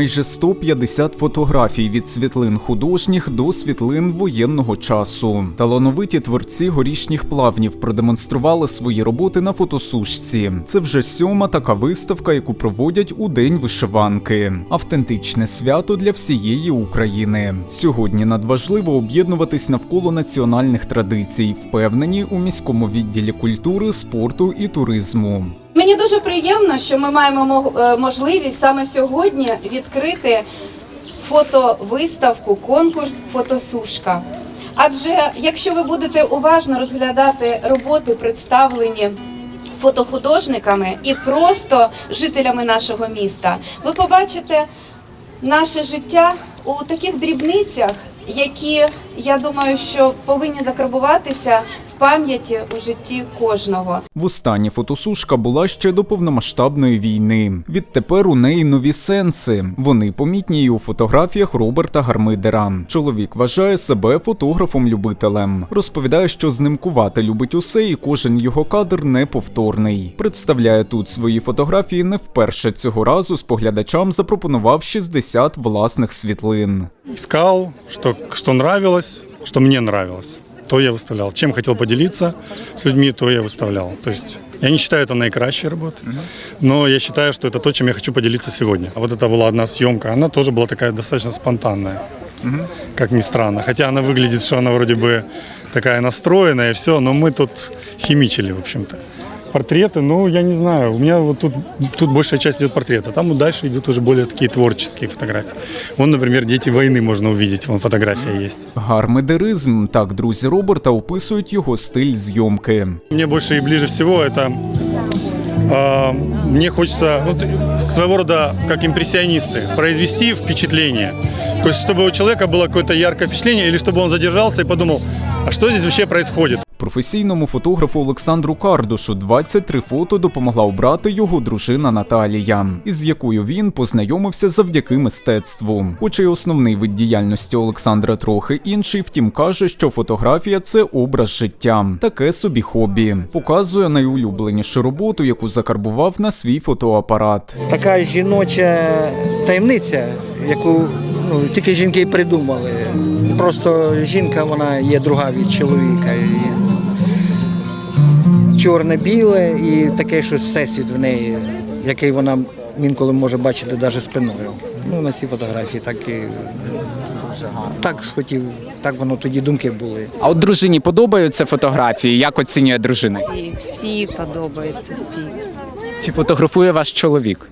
Майже 150 фотографій від світлин художніх до світлин воєнного часу. Талановиті творці горішніх плавнів продемонстрували свої роботи на фотосушці. Це вже сьома така виставка, яку проводять у день вишиванки. Автентичне свято для всієї України. Сьогодні надважливо об'єднуватись навколо національних традицій, впевнені у міському відділі культури, спорту і туризму. Мені дуже приємно, що ми маємо е, можливість саме сьогодні відкрити фотовиставку, конкурс Фотосушка. Адже якщо ви будете уважно розглядати роботи, представлені фотохудожниками і просто жителями нашого міста, ви побачите наше життя у таких дрібницях, які я думаю, що повинні закарбуватися пам'яті у житті кожного. Востаннє фотосушка була ще до повномасштабної війни. Відтепер у неї нові сенси. Вони помітні і у фотографіях Роберта Гармидера. Чоловік вважає себе фотографом-любителем. Розповідає, що знимкувати любить усе, і кожен його кадр неповторний. Представляє тут свої фотографії не вперше цього разу. Споглядачам запропонував 60 власних світлин. искал, что, что нравилось, что мне нравилось, то я выставлял. Чем хотел поделиться с людьми, то я выставлял. То есть я не считаю это наикращей работой, но я считаю, что это то, чем я хочу поделиться сегодня. А вот это была одна съемка, она тоже была такая достаточно спонтанная, как ни странно. Хотя она выглядит, что она вроде бы такая настроенная и все, но мы тут химичили, в общем-то. Портреты, ну, я не знаю, у меня вот тут, тут большая часть идет портрета, там вот дальше идут уже более такие творческие фотографии. Вон, например, «Дети войны» можно увидеть, вон фотография есть. Гармидеризм так друзі Роберта описують його стиль зйомки. Мне больше и ближе всего это... э, мне хочется вот, своего рода, как импрессионисты, произвести впечатление. То есть, чтобы у человека было какое-то яркое впечатление, или чтобы он задержался и подумал, а что здесь вообще происходит? Професійному фотографу Олександру Кардушу 23 фото допомогла обрати його дружина Наталія, із якою він познайомився завдяки мистецтву. Хоча й основний вид діяльності Олександра трохи інший, втім каже, що фотографія це образ життя, таке собі хобі. Показує найулюбленішу роботу, яку закарбував на свій фотоапарат. така жіноча таємниця, яку ну, тільки жінки й придумали. Просто жінка вона є друга від чоловіка. Чорне-біле і таке щось всесвіт в неї, який вона інколи може бачити навіть спиною. Ну, на цій фотографії так і так схотів, так воно тоді думки були. А от дружині подобаються фотографії? Як оцінює дружина? Всі, всі подобаються, всі. Чи фотографує ваш чоловік?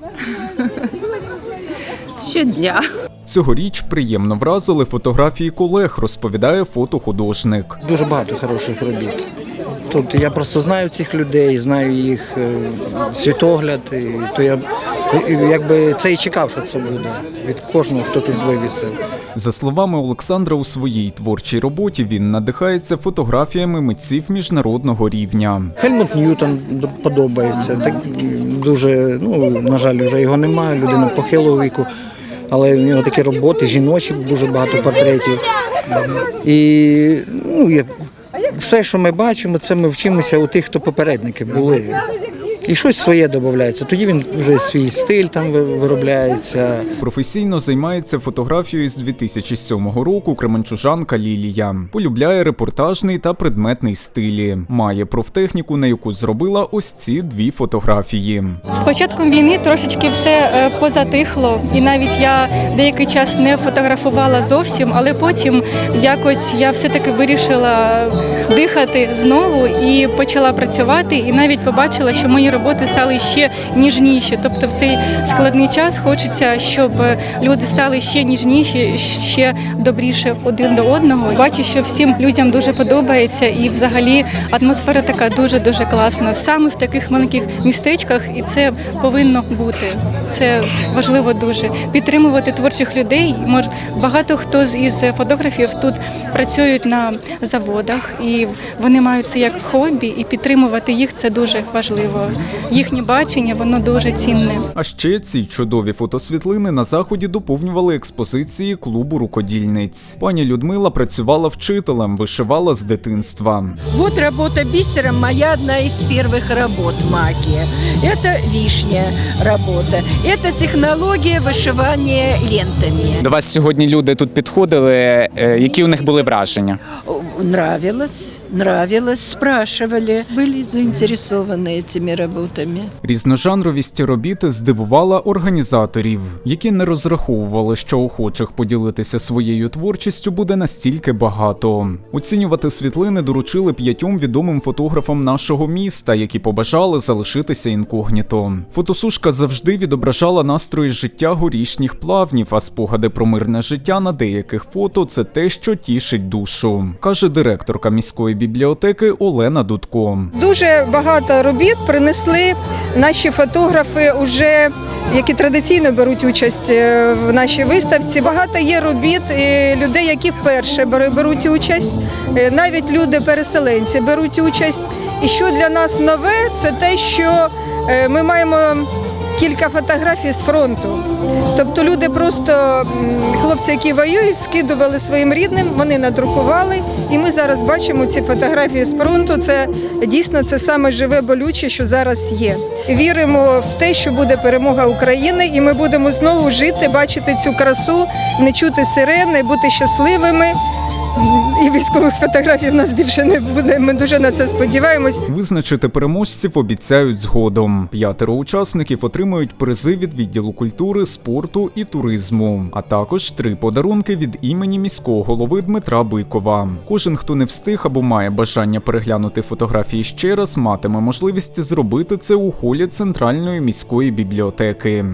Щодня. Цьогоріч приємно вразили фотографії колег, розповідає фотохудожник. Дуже багато хороших робіт. Тобто я просто знаю цих людей, знаю їх е, світогляд, і то я якби це і чекав, що це буде від кожного, хто тут вивісив. За словами Олександра, у своїй творчій роботі він надихається фотографіями митців міжнародного рівня. Хельмут Ньютон подобається. Так дуже, ну на жаль, вже його немає, людина похилого віку. Але в нього такі роботи, жіночі, дуже багато портретів. І ну, все, що ми бачимо, це ми вчимося у тих, хто попередники були. І щось своє додається. Тоді він вже свій стиль там виробляється. Професійно займається фотографією з 2007 року кременчужанка Лілія. Полюбляє репортажний та предметний стилі. Має профтехніку, на яку зробила ось ці дві фотографії. З початком війни трошечки все е, позатихло, і навіть я деякий час не фотографувала зовсім, але потім якось я все-таки вирішила дихати знову і почала працювати. І навіть побачила, що мої роботи стали ще ніжніші. Тобто, в цей складний час хочеться, щоб люди стали ще ніжніші, ще добріше один до одного. Бачу, що всім людям дуже подобається, і взагалі атмосфера така дуже дуже класна. Саме в таких маленьких містечках, і це повинно бути. Це важливо дуже підтримувати творчих людей. Може, багато хто з із фотографів тут працюють на заводах, і вони мають це як хобі, і підтримувати їх це дуже важливо Їхнє бачення воно дуже цінне. А ще ці чудові фотосвітлини на заході доповнювали експозиції клубу рукодільниць. Пані Людмила працювала вчителем, вишивала з дитинства. Вот работа бисером моя одна из первых работ магия. Это вишня работа. Это технология вышивания лентами. До вас сьогодні люди тут підходили. е, Які у них були враження? О, Нравилось, нравилось, спрашивали, были заинтересованы этими работами. Різножанровість робіт здивувала організаторів, які не розраховували, що охочих поділитися своєю творчістю буде настільки багато. Оцінювати світлини доручили п'ятьом відомим фотографам нашого міста, які побажали залишитися інкогніто. Фотосушка завжди відображала настрої життя горішніх плавнів, а спогади про мирне життя на деяких фото це те, що тішить душу, каже директорка міської бібліотеки Олена Дудко. Дуже багато робіт принесли наші фотографи, уже які традиційно беруть участь е, в нашій виставці. Багато є робіт е, людей, які вперше беруть участь. Е, Навіть люди-переселенці беруть участь. І що для нас нове, це те, що ми маємо кілька фотографій з фронту. Тобто люди просто хлопці, які воюють, скидували своїм рідним, вони надрукували, і ми зараз бачимо ці фотографії з фронту. Це дійсно це саме живе болюче, що зараз є. Віримо в те, що буде перемога України, і ми будемо знову жити, бачити цю красу, не чути сирени, бути щасливими. І військових фотографій в нас більше не буде. Ми дуже на це сподіваємось. Визначити переможців обіцяють згодом. П'ятеро учасників отримують призи від відділу культури, спорту і туризму, а також три подарунки від імені міського голови Дмитра Бикова. Кожен, хто не встиг або має бажання переглянути фотографії ще раз, матиме можливість зробити це у холі центральної міської бібліотеки.